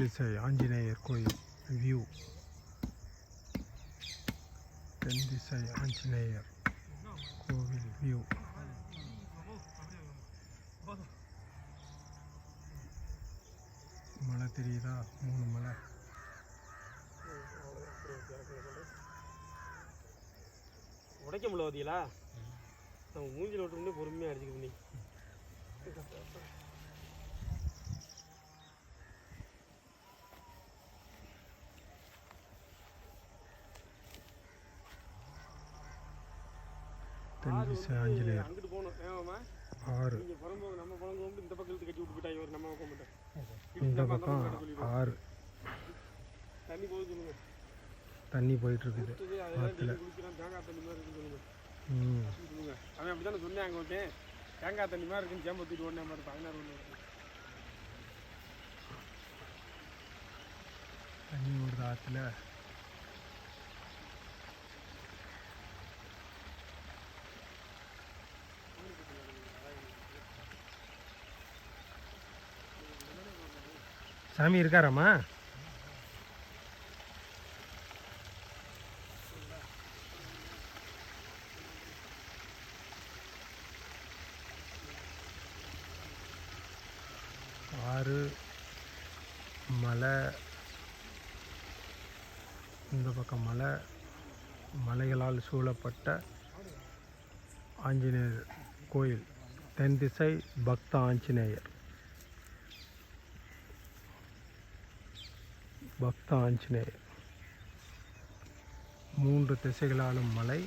திசை ஆஞ்சநேயர் கோயில் வியூ தென் திசை ஆஞ்சநேயர் கோவில் வியூ மலை தெரியுதா? மூணு மலை உடைக்க முடியல பார்த்தீங்களா நம்ம மூஞ்சில் விட்டு பொறுமையாக முடியும் தென் திசை ஆஞ்சநேயர் ஆறு. இந்த பக்கம் ஆறு. தண்ணி போயிட்டு இருக்குது சொல்லுங்க. ம். அவன் அப்படி தானே சொன்னேன் அங்கே ஒருத்தன் தேங்காய் தண்ணி மாதிரி இருக்குன்னு சேம்பு தூக்கிட்டு ஓடனே மாதிரி பதினாறு ஒன்று தண்ணி ஓடுது ஆற்றுல சாமி இருக்காராம்மா? ஆறு மலை இந்த பக்கம் மலை மலைகளால் சூழப்பட்ட ஆஞ்சநேயர் கோயில். தென் திசை பக்த ஆஞ்சநேயர். பக்த ஆஞ்சநேயர் மூன்று திசைகளாலும் மலை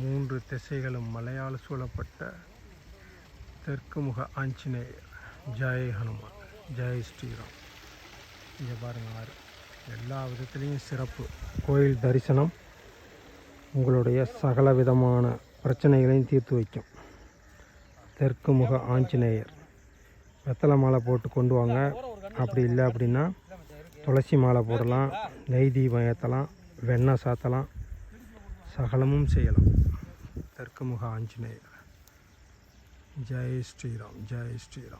மூன்று திசைகளும் மலையால் சூழப்பட்ட தெற்கு முக ஆஞ்சநேயர். ஜெய் ஹனுமான் ஜெய் ஸ்ரீராம். இங்கே பாருங்கள் ஆறு எல்லா விதத்துலேயும் சிறப்பு. கோயில் தரிசனம் உங்களுடைய சகல விதமான பிரச்சனைகளையும் தீர்த்து வைக்கும். தெற்கு முக ஆஞ்சநேயர். வெத்தலை மாலை போட்டு கொண்டு வாங்க. அப்படி இல்லை அப்படின்னா துளசி மாலை போடலாம் நெய் தீபம் ஏற்றலாம் வெண்ணெய் சாத்தலாம் சகலமும் செய்யலாம். தெற்கு முக ஆஞ்சநேயர். ஜெய் ஸ்ரீராம் ஜெய் ஸ்ரீராம்.